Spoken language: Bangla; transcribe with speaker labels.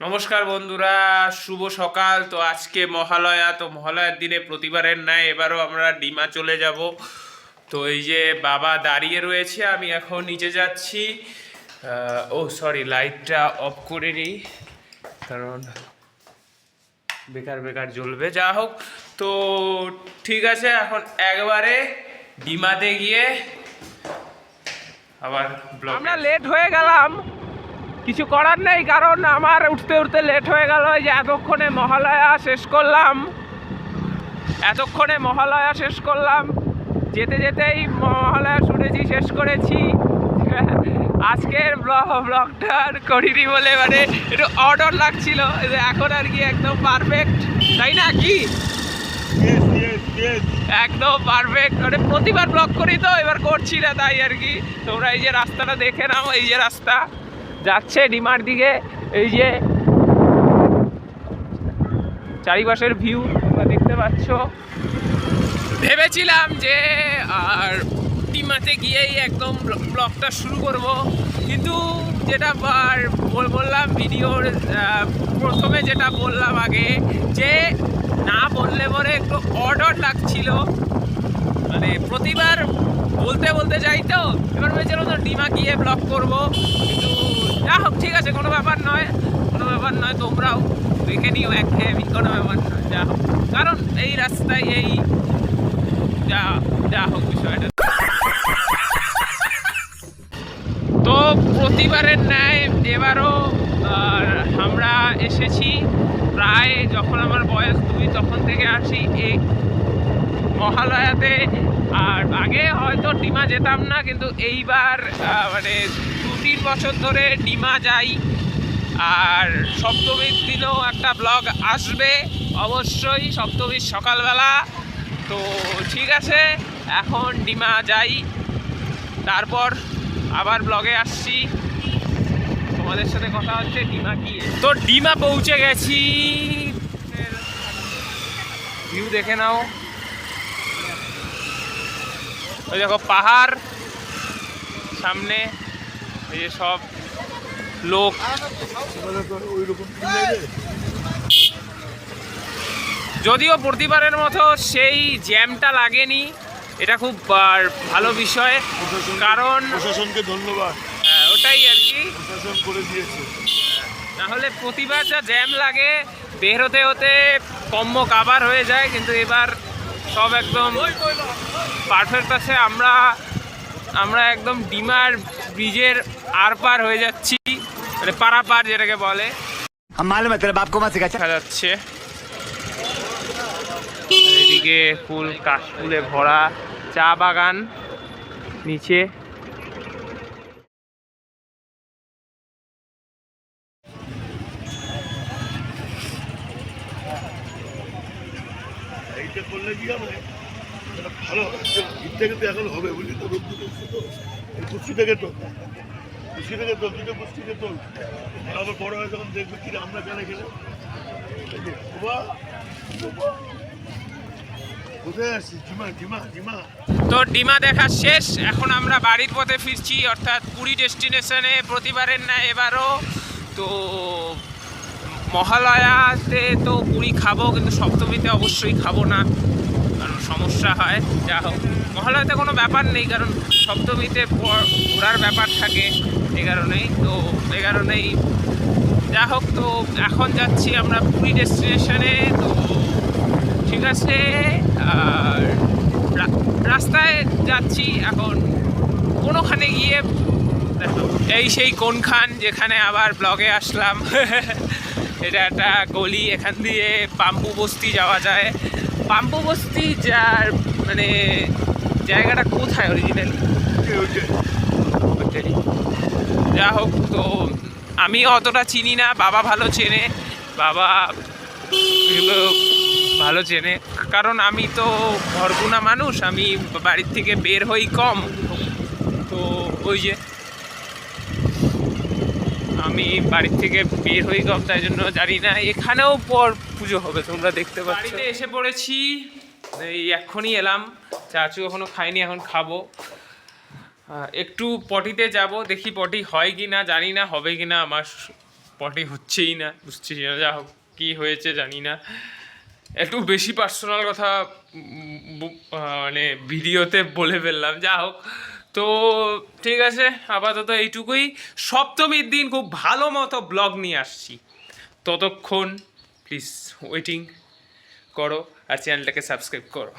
Speaker 1: নমস্কার বন্ধুরা, শুভ সকাল। তো আজকে মহালয়া, তো মহালয়ার দিনে প্রতিবারের ন্যায় এবারও আমরা ডিমা চলে যাব। তো এই যে বাবা দাঁড়িয়ে রয়েছে, আমি এখন নিচে যাচ্ছি। ও সরি লাইটটা অফ করে নিই, কারণ বেকার বেকার জ্বলবে। যা হোক, তো ঠিক আছে, এখন একবারে ডিমাতে গিয়ে আবার
Speaker 2: আমরা লেট হয়ে গেলাম। কিছু করার নেই কারণ আমার উঠতে উঠতে লেট হয়ে গেল। এই যে এতক্ষণে মহালয়া শেষ করলাম। এতক্ষণে মহালয়া শেষ করলাম। যেতে যেতেই মহালয়া শুনেছি শেষ করেছি। আজকের ব্লগ ব্লগটা আর করিনি বলে মানে একটু অর্ডার লাগছিল। এখন আর কি একদম পারফেক্ট তাই না কি? একদম পারফেক্ট মানে প্রতিবার ব্লগ করি তো এবার করছি না তাই আর কি। তোমরা এই যে রাস্তাটা দেখে নাও এই যে রাস্তা। যাচ্ছে ডিমার দিকে, এই যে চারিপাশের ভিউ তোমরা দেখতে পাচ্ছ। ভেবেছিলাম যে আর ডিমাতে গিয়েই একদম ব্লগটা শুরু করব, কিন্তু যেটা আর বললাম ভিডিওর প্রথমে যেটা বললাম আগে, যে না বললে পরে একটু অর্ডার লাগছিল। মানে প্রতিবার বলতে বলতে যাই তো। এবার ভেবেছিলাম তো ডিমা গিয়ে ব্লগ করব। কিন্তু যা হোক, ঠিক আছে, কোনো ব্যাপার নয়। কোনো ব্যাপার নয়, তোমরাও দেখে নিও, একঘেয়েমি, কোনো ব্যাপার নয় যা হোক। কারণ এই রাস্তায় এই যা যা হোক বিষয়টা। তো প্রতিবারের ন্যায় এবারও আমরা এসেছি। প্রায় যখন আমার বয়স দুই, তখন থেকে আসি এই মহালয়াতে। আর আগে হয়তো ডিমা যেতাম না, কিন্তু এইবার মানে দু তিন বছর ধরে ডিমা যাই। আর সপ্তমীর দিনও একটা ব্লগ আসবে, অবশ্যই সপ্তমীর সকালবেলা। তো ঠিক আছে, এখন ডিমা যাই। তারপর আবার ব্লগে আসছি। তোমাদের সাথে কথা হচ্ছে, ডিমা গিয়ে তো ডিমা পৌঁছে গেছি। ভিউ দেখে নাও। ওই দেখো পাহাড় সামনে এই যে সব লোক। যদিও প্রতিবারের মতো সেই জ্যামটা লাগেনি এটা খুব ভালো বিষয় কারণ
Speaker 3: প্রশাসনকে ধন্যবাদ।
Speaker 1: হ্যাঁ, ওটাই আর কি।
Speaker 3: প্রশাসন করে দিয়েছে।
Speaker 1: নাহলে প্রতিবার যা জ্যাম লাগে বের হতে হতে কম্ম কাবার হয়ে যায় কিন্তু এবার সব একদম পারফেক্ট আছে। আমরা আমরা একদম ডিমার ব্রিজের আর পার হয়ে যাচ্ছি মানে পারাপার যেটাকে বলে। দেখা যাচ্ছে। এদিকে ফুল কাশফুলে ভরা চা বাগান নিচে।
Speaker 3: এইটা করলে কি হবে? এটা ভালো ভিড় থেকে তো এখন হবে বুঝলি তো? রোদ দুটো তো। এই থেকে তো। কুচি থেকে তো, দুটো কুচি থেকে তো। আবার বড় হয়ে যখন দেখবে কি আমরা কেন ডিমা
Speaker 1: তো ডিমা দেখা শেষ। এখন আমরা বাড়ির পথে ফিরছি, অর্থাৎ পুরী ডেস্টিনেশনে প্রতিবারের না এবারও। তো মহালয়াতে তো পুরী খাব, কিন্তু সপ্তমীতে অবশ্যই খাব না। কারণ সমস্যা হয় যা হোক। মহালয়াতে কোনো ব্যাপার নেই, কারণ সপ্তমীতে ঘোরার ব্যাপার থাকে, এ কারণেই। তো এ কারণেই। যা হোক, তো এখন যাচ্ছি আমরা পুরী ডেস্টিনেশনে। তো ঠিক আছে, আর রাস্তায় যাচ্ছি এখন। কোনোখানে গিয়ে দেখো, এই সেই কোনখান যেখানে আবার ব্লগে আসলাম। এটা একটা গলি, এখান দিয়ে পাম্পু বস্তি যাওয়া যায়। পাম্পু বস্তি যার মানে জায়গাটা কোথায় অরিজিনালি যা হোক, তো আমি অতটা চিনি না, বাবা ভালো চেনে, বাবা এগুলো ভালো চেনে। কারণ আমি তো ঘরগুনা মানুষ, আমি বাড়ির থেকে বের হই কম। তো ওই যে আমি বাড়ির থেকে বের হই কম তাই জন্য জানি না। এখানেও পর পুজো হবে, তোমরা দেখতে পাচ্ছ। বাড়িতে এসে পড়েছি। এই এক্ষুনি এলাম। চাচু এখনও খাইনি এখন খাব। একটু পটিতে যাব, দেখি পটি হয় কি না, জানি না হবে কি না, আমার পটি হচ্ছেই না, বুঝছি না, যা হোক, কী হয়েছে জানি না। একটু বেশি পার্সোনাল কথা মানে ভিডিওতে বলে ফেললাম, যা হোক। তো ঠিক আছে, আপাতত এইটুকুই। সপ্তমীর দিন খুব ভালো মতো ব্লগ নিয়ে আসছি। ততক্ষণ প্লিজ ওয়েটিং করো আর চ্যানেলটাকে সাবস্ক্রাইব করো।